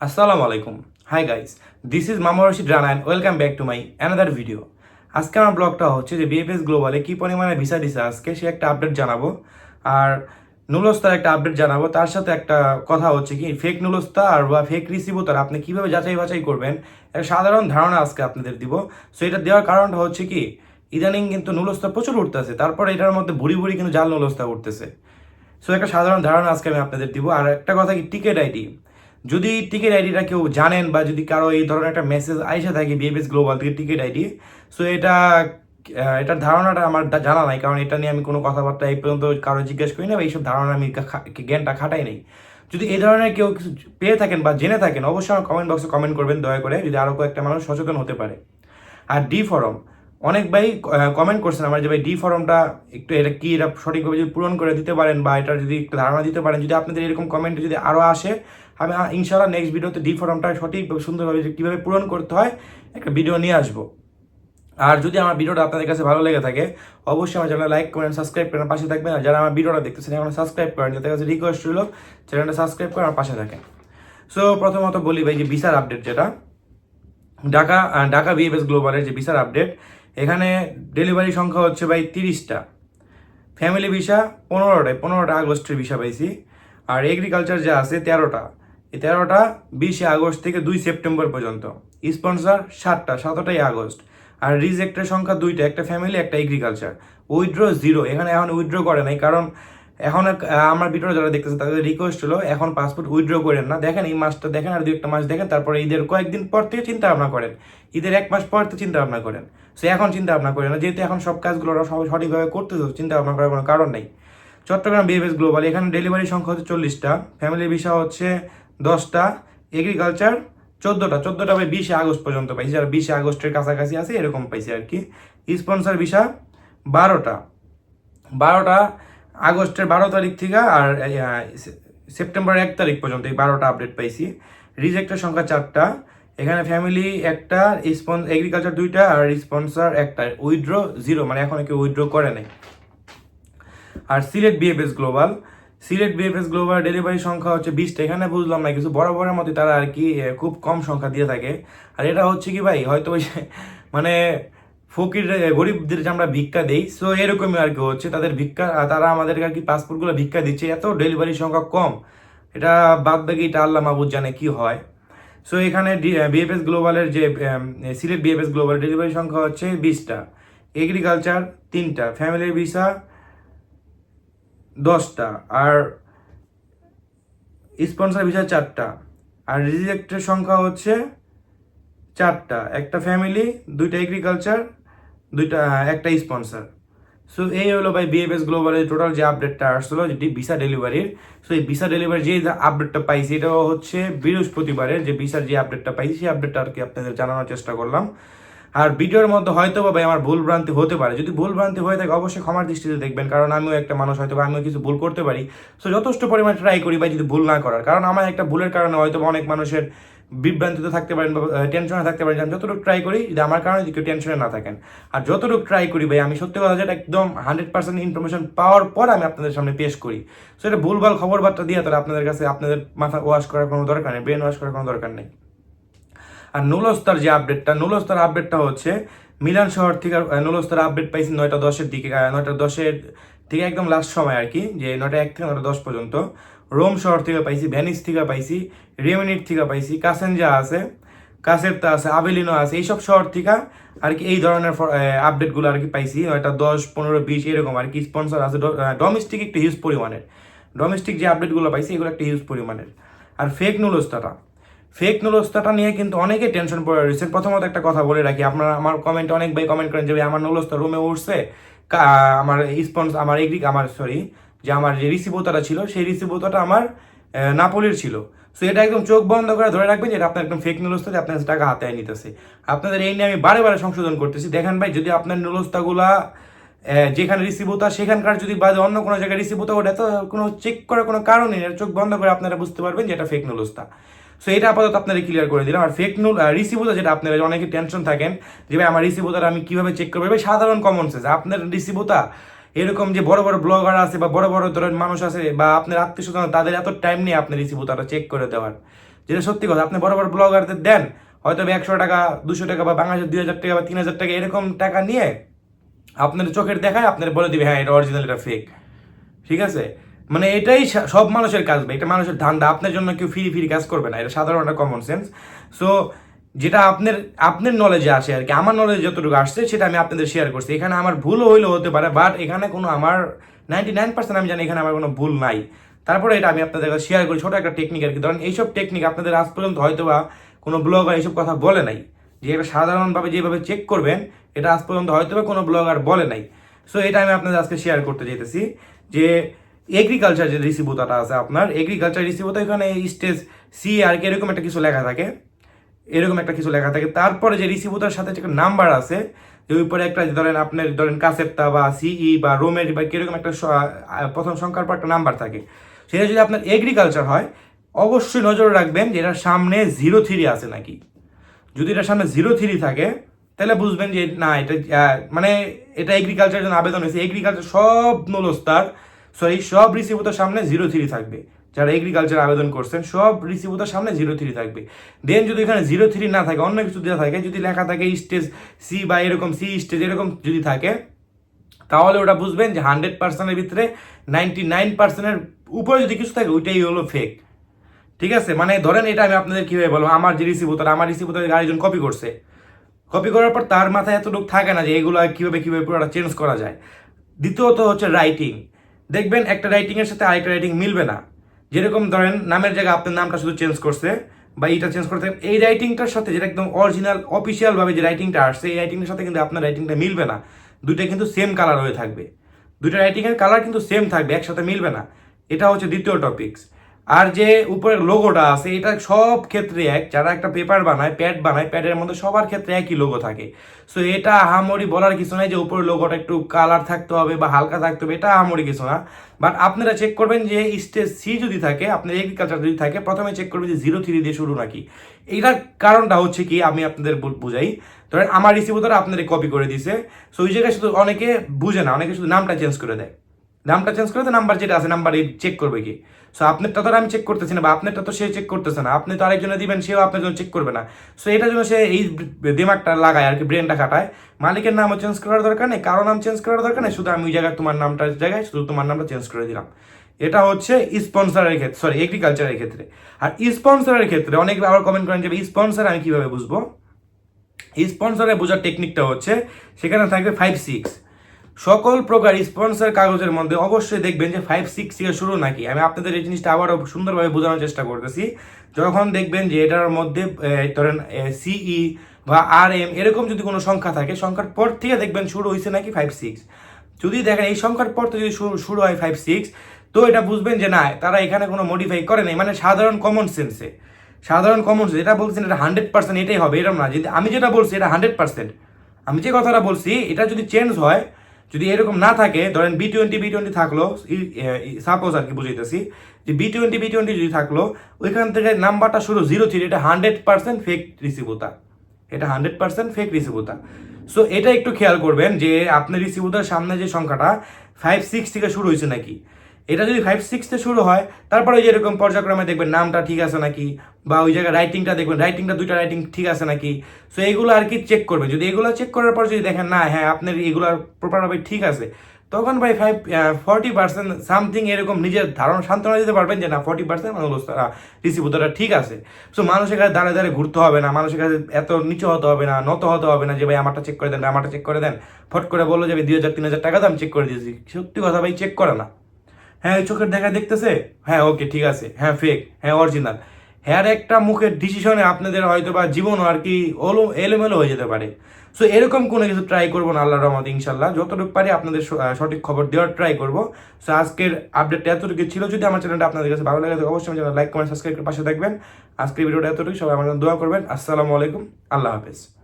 আসসালামু আলাইকুম। Hi guys this is মামা Rashid Rana and welcome back to my another video আজকে আমার ব্লগটা হচ্ছে যে বিএফএস গ্লোবালে কী পরিমাণে ভিসা দিছে আজকে সে একটা আপডেট জানাব। আর নুলস্তার একটা আপডেট জানাব। তার সাথে একটা কথা হচ্ছে কি ফেক নুলস্তা আর বা ফেক রিসিভোতার আপনি কীভাবে যাচাই বাছাই করবেন সাধারণ ধারণা আজকে আপনাদের দিব। সো এটা দেওয়ার কারণটা হচ্ছে কি, ইদানিং কিন্তু নুলস্তা প্রচুর উঠতেছে। তারপরে এটার মধ্যে ভুড়ি ভুড়ি কিন্তু জাল নুলস্তা উঠতেছে। সো একটা সাধারণ ধারণা আজকে আমি আপনাদের দিব। আর একটা কথা কি টিকিট আইডি যদি টিকিট আইডিটা কেউ জানেন বা যদি কারও এই ধরনের একটা মেসেজ আইসা থাকে বিএবিএস গ্লোবাল থেকে টিকিট আইডি সো এটা এটার ধারণাটা আমার জানা নাই, কারণ এটা নিয়ে আমি কোনো কথাবার্তা এই পর্যন্ত কারও জিজ্ঞেস করি না বা এইসব ধারণা আমি জ্ঞানটা খাটাই নেই। যদি এই ধরনের কেউ কিছু পেয়ে থাকেন বা জেনে থাকেন, অবশ্যই আমার কমেন্ট বক্সে কমেন্ট করবেন, দয়া করে, যদি আরও কয়েকটা মানুষ সচেতন হতে পারে। আর ডি ফরম অনেক ভাই কমেন্ট করছেন আমার যে ভাই ডি ফর্মটা একটু এটা কি, এটা সঠিকভাবে যদি পূরণ করে দিতে পারেন বা এটা যদি একটু ধারণা দিতে পারেন, যদি আপনাদের এরকম কমেন্ট যদি আরও আসে আমি ইনশাআল্লাহ নেক্সট ভিডিওতে ডি ফর্মটা সঠিকভাবে সুন্দরভাবে কীভাবে পূরণ করতে হয়, একটা ভিডিও নিয়ে আসব। আর যদি আমার ভিডিওটা আপনাদের কাছে ভালো লেগে থাকে, অবশ্যই আমার চ্যানেল লাইক করেন সাবস্ক্রাইব করেন পাশে থাকবেন। আর যারা আমার ভিডিওটা দেখতেছেন, এখন সাবস্ক্রাইব করেন যাদের কাছে রিকোয়েস্ট ছিল চ্যানেলটা সাবস্ক্রাইব করে আমার পাশে থাকেন। সো প্রথমত বলি ভাই যে ভিসার আপডেট যেটা, ঢাকা ঢাকা বিএফএস গ্লোবালের যে ভিসার আপডেট এখানে ডেলিভারি সংখ্যা হচ্ছে ভাই তিরিশটা। ফ্যামিলি ভিসা পনেরোটায়, পনেরোটা আগস্টের ভিসা পাইছি। আর এগ্রিকালচার যা আছে তেরোটা। এই তেরোটা, বিশে আগস্ট থেকে দুই সেপ্টেম্বর পর্যন্ত। স্পন্সর সাতটা, সাতটাই আগস্ট। আর রিজেক্টের সংখ্যা দুইটা, একটা ফ্যামিলি, একটা এগ্রিকালচার উইথড্র জিরো, এখানে এখন উইথড্র করে নাই, কারণ এখন আমার ভিডিও যারা দেখতেছে, তাদের রিকোয়েস্ট হলো, এখন পাসপোর্ট উইথড্র করেন না। দেখেন এই মাসটা দেখেন, আর দু একটা মাস দেখেন, তারপরে ঈদের কয়েকদিন পর থেকে চিন্তা ভাবনা করেন। ঈদের এক মাস পর থেকে চিন্তা ভাবনা করেন। সো এখন চিন্তা ভাবনা করেন না, যেহেতু এখন সব কাজগুলো ওরা সবাই সঠিকভাবে করতেছে চিন্তা ভাবনা করার কোনো কারণ নেই। চট্টগ্রাম বিএফএস গ্লোবাল এখানে ডেলিভারি সংখ্যা হচ্ছে চল্লিশটা। ফ্যামিলি ভিসা হচ্ছে দশটা এগ্রিকালচার চোদ্দোটা চোদ্দোটা ভাই বিশে আগস্ট পর্যন্ত পাইছি, আর বিশে আগস্টের কাছাকাছি আছে, এরকম পাইছি আর কি। স্পন্সর ভিসা বারোটা। বারোটা আগস্টের বারো তারিখ থেকে আর সেপ্টেম্বর এক তারিখ পর্যন্ত এই বারোটা আপডেট পাইছি। রিজেক্টের সংখ্যা চারটা। এখানে ফ্যামিলি একটা স্পন এগ্রিকালচার দুইটা, আর স্পন্সর একটা। উইথড্র জিরো মানে এখন কেউ উইথড্র করে নাই। আর Sylhet BFS global Sylhet BFS global delivery সংখ্যা হচ্ছে বিশটা। এখানে বুঝলাম না, কিছু বড় মতো তারা আর কি খুব কম সংখ্যা দিয়ে থাকে। আর এটা হচ্ছে কি ভাই, হয়তো ওই মানে ফকির গরিবদের যে আমরা ভিক্ষা দিই সো এরকমই আর কি হচ্ছে। তাদের ভিক্ষা তারা আমাদেরকে আর কি পাসপোর্টগুলো ভিক্ষা দিচ্ছে, এত ডেলিভারি সংখ্যা কম। এটা বাদ বাকি এটা আল্লাহ মাহবুদ জানে কি হয়। সো এখানে বিএফএস গ্লোবালের যে সিলেট বিএফএস গ্লোবাল ডেলিভারি সংখ্যা হচ্ছে বিশটা। এগ্রিকালচার তিনটা ফ্যামিলির ভিসা দশটা, আর স্পন্সর ভিসা চারটা, আর রিজেক্টের সংখ্যা হচ্ছে চারটা, একটা ফ্যামিলি দুইটা এগ্রিকালচার দুইটা একটা স্পন্সর সো এই হলো ভাই বিএফএস গ্লোবালের টোটাল যে আপডেটটা আসলো, যেটি ভিসা ডেলিভারির সো এই ভিসা ডেলিভারি যে আপডেটটা পাইছি এটা হচ্ছে বৃহস্পতিবারের যে ভিসার যে আপডেটটা পাইছি, সেই আপডেটটা আর কি আপনাদের জানানোর চেষ্টা করলাম। আর ভিডিওর মধ্যে হয়তো বা ভাই আমার ভুল ভ্রান্তি হতে পারে। যদি ভুল ভ্রান্তি হয়ে থাকে, অবশ্যই ক্ষমার দৃষ্টিতে দেখবেন, কারণ আমিও একটা মানুষ, হয়তো বা আমিও কিছু ভুল করতে পারি। সো যথেষ্ট পরিমাণে ট্রাই করি ভাই যদি ভুল না করার। কারণ আমার একটা ভুলের কারণে হয়তো অনেক মানুষের বিভ্রান্তিতে থাকতে পারেন বা টেনশনে থাকতে পারেন। আমি যতটুকু ট্রাই করি, যদি আমার কারণে যদি কেউ টেনশনে না থাকেন। আর যতটুকু ট্রাই করি ভাই, আমি সত্যি কথা যেটা একদম হান্ড্রেড পার্সেন্ট ইনফরমেশন পাওয়ার পর আমি আপনাদের সামনে পেশ করি। সো এটা ভুলভাল খবর বার্তা দিয়ে তাহলে আপনাদের কাছে, আপনাদের মাথা ওয়াশ করার কোনো দরকার নেই ব্রেন ওয়াশ করার কোনো দরকার নেই। আর নুলস্তার যে আপডেটটা নুলস্তার আপডেটটা হচ্ছে, মিলান শহর থেকে নুলস্তার আপডেট পাইছি নয়টা দশের দিকে নয়টা দশের থেকে একদম লাস্ট সময় আর কি, যে নয়টা এক থেকে নয়টা দশ পর্যন্ত। রোম শহর থেকে পাইছি ভ্যানিস থেকে পাইছি রেমিনিট থেকে পাইছি, কাসেনজা আছে, কাসেরতা আছে, আবেলিনো আছে, এইসব শহর থেকে আর কি এই ধরনের আপডেটগুলো আর কি পাইছি, নয়টা দশ, পনেরো, বিশ, এরকম আর কি স্পন্সর আছে ডোমেস্টিক একটু হিউজ পরিমাণের। ডোমেস্টিক যে আপডেটগুলো পাইছি, এগুলো একটা হিউজ পরিমাণের। আর ফেক নুলস্তাটা ফেক নুলস্তাটা নিয়ে কিন্তু অনেকে টেনশন পড়ে রয়েছে। প্রথমত একটা কথা বলে রাখি, আপনারা আমার কমেন্টে অনেক ভাই কমেন্ট করেন যে, ভাই, আমার নুলস্তা রুমে উঠছে। আমার স্পন্স আমার এগ্রিক আমার সরি যে আমার যে রিসিবোতাটা ছিল, সেই রিসিবোতাটা আমার নাপোলির ছিল। সো এটা একদম চোখ বন্ধ করে ধরে রাখবেন এটা আপনার একদম ফেক নুলস্তা আপনার টাকা হাতে নিতেছে। আপনাদের এই নিয়ে আমি বারে বারে সংশোধন করতেছি। দেখেন ভাই, যদি আপনার নুলস্তাগুলা যেখানে রিসিভ হতো সেখানকার যদি বাদে অন্য কোনো জায়গায় রিসিভ হতো ওটা তো কোনো চেক করার কোনো কারণ নেই। চোখ বন্ধ করে আপনারা বুঝতে পারবেন যে, এটা ফেক নুলস্তা সো এটা আপাতত আপনারা ক্লিয়ার করে দিলাম। আর ফেক নুল রিসিভ হতো যেটা, আপনারা অনেকে টেনশন থাকেন যে, ভাই, আমার রিসিভ আমি কীভাবে চেক করব? ভাই, সাধারণ কমন সেন্স আপনার রিসিভ হতা এরকম যে, বড় বড় ব্লগার আছে বা বড় বড় ধরনের মানুষ আছে বা আপনার আত্মীয় স্বজন তাদের এত টাইম নেই আপনার রিসিভ হতাটা চেক করে দেওয়ার। যেটা সত্যি কথা, আপনি বড় বড় ব্লগারদের দেন, হয়তো একশো টাকা, দুশো টাকা বা বাংলাদেশের দুই হাজার টাকা বা তিন হাজার টাকা এরকম টাকা নিয়ে আপনার চোখের দেখায় আপনার বলে দিবে হ্যাঁ এটা অরিজিনাল এটা ফেক ঠিক আছে? মানে এটাই সব মানুষের কাজ ভাই, এটা মানুষের ধান্দা, আপনার জন্য কেউ ফ্রি ফ্রি কাজ করবে না, এটা সাধারণ একটা কমন সেন্স সো যেটা আপনার আপনার নলেজে আসে আর কি, আমার নলেজে যতটুকু আসছে, সেটা আমি আপনাদের শেয়ার করছি। এখানে আমার ভুলও হইলেও হতে পারে বাট এখানে কোনো আমার নাইনটি নাইন পার্সেন্ট আমি জানি এখানে আমার কোনো ভুল নাই। তারপরে এটা আমি আপনাদের কাছে শেয়ার করি, ছোটো একটা টেকনিক আর কি। ধরেন এইসব টেকনিক আপনাদের আজ পর্যন্ত হয়তো বা কোনো ব্লগার এইসব কথা বলে নাই। যে এটা সাধারণভাবে যেভাবে চেক করবেন, এটা আজ পর্যন্ত হয়তো বা কোনো ব্লগার বলে নাই। সো এটা আমি আপনাদের আজকে শেয়ার করতে চাইতেছি যে এগ্রিকালচার যে রিসিভুতাটা আছে আপনার এগ্রিকালচার রিসিভুতা এখানে স্টেজ সি আর কি এরকম একটা কিছু লেখা থাকে। এরকম একটা কিছু লেখা থাকে। তারপরে যে রিসিভুতার সাথে যে নাম্বার আছে, যে উপরে একটা ধরেন আপনার, ধরেন কাসেপ্তা বা সিই বা রোমের বা কীরকম একটা প্রথম সংখ্যার পর একটা নাম্বার থাকে। সেটা যদি আপনার এগ্রিকালচার হয়, অবশ্যই নজর রাখবেন যে এটার সামনে জিরো থ্রি আছে নাকি। যদি এটার সামনে জিরো থ্রি থাকে, তাহলে বুঝবেন যে না, এটা মানে এটা এগ্রিকালচার জন্য আবেদন হয়েছে। এগ্রিকালচার সব নলস্তার সরি সব রিসিভুতার সামনে জিরো থ্রি থাকবে। যারা এগ্রিকালচার আবেদন করছেন, সব রিসিভুতার সামনে জিরো থ্রি থাকবে। দেন যদি এখানে জিরো থ্রি না থাকে, অন্য কিছু দেওয়া থাকে, যদি লেখা থাকে স্টেজ সি বা এরকম সি স্টেজ এরকম যদি থাকে, তাহলে ওটা বুঝবেন যে হান্ড্রেড পার্সেন্টের ভিতরে নাইনটি নাইন পার্সেন্টের উপরে যদি কিছু থাকে, ওইটাই হলো ফেক ঠিক আছে? মানে ধরেন এটা আমি আপনাদের কীভাবে বলব? আমার যে রিসিভ তার আমার রিসিভ আরেকজন কপি করছে। কপি করার পর তার মাথায় এতটুকু থাকে না যে এগুলো কীভাবে কীভাবে পুরোটা চেঞ্জ করা যায়। দ্বিতীয়ত হচ্ছে রাইটিং দেখবেন একটা রাইটিংয়ের সাথে আরেকটা রাইটিং মিলবে না। যেরকম ধরেন, নামের জায়গায় আপনার নামটা শুধু চেঞ্জ করছে বা এইটা চেঞ্জ করতে এই রাইটিংটার সাথে যেটা একদম অরিজিনাল অফিসিয়াল ভাবে যে রাইটিংটা আসছে, এই রাইটিংটার সাথে কিন্তু আপনার রাইটিংটা মিলবে না। দুইটা কিন্তু সেম কালার হয়ে থাকবে। দুইটা রাইটিংয়ের কালার কিন্তু সেম থাকবে, একসাথে মিলবে না। এটা হচ্ছে দ্বিতীয় টপিকস আর যে উপরের লোগোটা আছে, এটা সব ক্ষেত্রে এক। যারা একটা পেপার বানায়, প্যাড বানায়, প্যাডের মধ্যে সবার ক্ষেত্রে একই লোগো থাকে। সো এটা আহামরি বলার কিছু নাই যে উপরের লোগোটা একটু কালার থাকতে হবে বা হালকা থাকতে হবে, এটা আহামরি কিছু না। বাট আপনারা চেক করবেন যে স্টেজ সি যদি থাকে আপনার এগ্রিকালচার যদি থাকে, প্রথমে চেক করবেন যে জিরো থ্রি দিয়ে শুরু নাকি। এটার কারণটা হচ্ছে কি, আমি আপনাদের বুঝাই। ধরেন, আমার রিসিভার আপনাদের কপি করে দিছে। সো ওই জায়গায় শুধু অনেকে বুঝে না, অনেকে শুধু নামটা চেঞ্জ করে দেয়। নামটা চেঞ্জ করে তো নাম্বার যেটা আছে নাম্বার চেক করবে কি? সো আপনারটা তো আমি চেক করতেছি না বা আপনারটা তো সে চেক করতেছে না, আপনি তো আরেকজনে দিবেন, সেও আপনার জন্য চেক করবে না। সো এটার জন্য সে এই দিমাগটা লাগায় আর কি ব্রেনটা খাটায়। মালিকের নামও চেঞ্জ করার দরকার নেই, কারও নাম চেঞ্জ করার দরকার নেই, শুধু আমি ওই জায়গায় তোমার নামটার জায়গায় শুধু তোমার নামটা চেঞ্জ করে দিলাম। এটা হচ্ছে স্পন্সরের ক্ষেত্রে সরি এগ্রিকালচারের ক্ষেত্রে। আর স্পন্সরের ক্ষেত্রে অনেকে আবার কমেন্ট করেন যে স্পন্সর আমি কীভাবে বুঝব? স্পন্সরে বোঝার টেকনিকটা হচ্ছে, সেখানে থাকবে ফাইভ সিক্স সকল প্রকার স্পন্সর কাগজের মধ্যে অবশ্যই দেখবেন যে ফাইভ সিক্স থেকে শুরু নাকি? আমি আপনাদের এই জিনিসটা আবারও সুন্দরভাবে বোঝানোর চেষ্টা করতেছি। যখন দেখবেন যে এটার মধ্যে ধরেন সিই বা আর এম এরকম যদি কোনো সংখ্যা থাকে, সংখ্যার পর থেকে দেখবেন শুরু হয়েছে নাকি ফাইভ সিক্স যদি দেখেন এই সংখ্যার পর থেকে যদি শুরু শুরু হয় ফাইভ সিক্স তো এটা বুঝবেন যে না, তারা এখানে কোনো মডিফাই করে নাই। মানে সাধারণ কমন সেন্সে সাধারণ কমন সেন্স এটা বলছেন এটা হান্ড্রেড পার্সেন্ট এটাই হবে এরকম না। যদি আমি যেটা বলছি, এটা হান্ড্রেড পার্সেন্ট আমি যে কথাটা বলছি, এটা যদি চেঞ্জ হয় যদি এরকম না থাকে, ধরেন বি টোয়েন্টি বি টোয়েন্টি থাকল সাপোজ আর কি বুঝাইতেছি, যে বি টোয়েন্টি বি টোয়েন্টি যদি থাকল, ওইখান থেকে নাম্বারটা শুরু জিরো থ্রি এটা হান্ড্রেড পার্সেন্ট ফেক রিসিভোতা এটা হান্ড্রেড পার্সেন্ট ফেক রিসিভোতা সো এটা একটু খেয়াল করবেন যে আপনার রিসিভোতার সামনে যে সংখ্যাটা ফাইভ সিক্স থেকে শুরু হয়েছে নাকি। এটা যদি ফাইভ সিক্সতে শুরু হয়, তারপরে ওই যে এরকম পর্যায়ক্রমে দেখবেন নামটা ঠিক আছে নাকি, বা ওই জায়গায় রাইটিংটা দেখবেন রাইটিংটা দুইটা রাইটিং ঠিক আছে নাকি। সো এগুলো আর কি চেক করবে। যদি এগুলো চেক করার পর যদি দেখেন, না হ্যাঁ আপনার এগুলো প্রপারভাবে ঠিক আছে, তখন ভাই ফাইভ ফর্টি পার্সেন্ট সামথিং এরকম নিজের ধারণা সান্ত্বনা দিতে পারবেন যে, না ফর্টি পার্সেন্ট মানুষ রিসিভুতটা ঠিক আছে। সো মানুষের কাছে দাঁড়ে দাঁড়িয়ে ঘুরতে হবে না, মানুষের কাছে এত নিচু হতে হবে না, নত হতে হবে না যে, ভাই, আমারটা চেক করে দেন, আমারটা চেক করে দেন। ফট করে বলল যে দুই হাজার, তিন হাজার টাকা দাম চেক করে দিয়েছি। সত্যি কথা ভাই চেক করে না। হ্যাঁ এই চোখের দেখা দেখতেছে? হ্যাঁ ওকে ঠিক আছে। হ্যাঁ ফেক হ্যাঁ অরিজিনাল হ্যাঁ একটা মুখের ডিসিশনে আপনাদের হয়তো বা জীবনও আর কি ওলো এলোমেলো হয়ে যেতে পারে। সো এরকম কোনো কিছু ট্রাই করব না আল্লাহ রহমত ইনশাল্লাহ যতটুকু পারি আপনাদের সঠিক খবর দেওয়ার ট্রাই করব। সো আজকের আপডেটটা এতটুকু ছিল। যদি আমার চ্যানেলটা আপনাদের কাছে ভালো লাগে অবশ্যই আমার লাইক কমেন্ট সাবস্ক্রাইব করে পাশে থাকবেন। আজকের ভিডিওটা এতটুকু সবাই আমার দোয়া করবেন। আসসালামু আলাইকুম। আল্লাহ হাফেজ।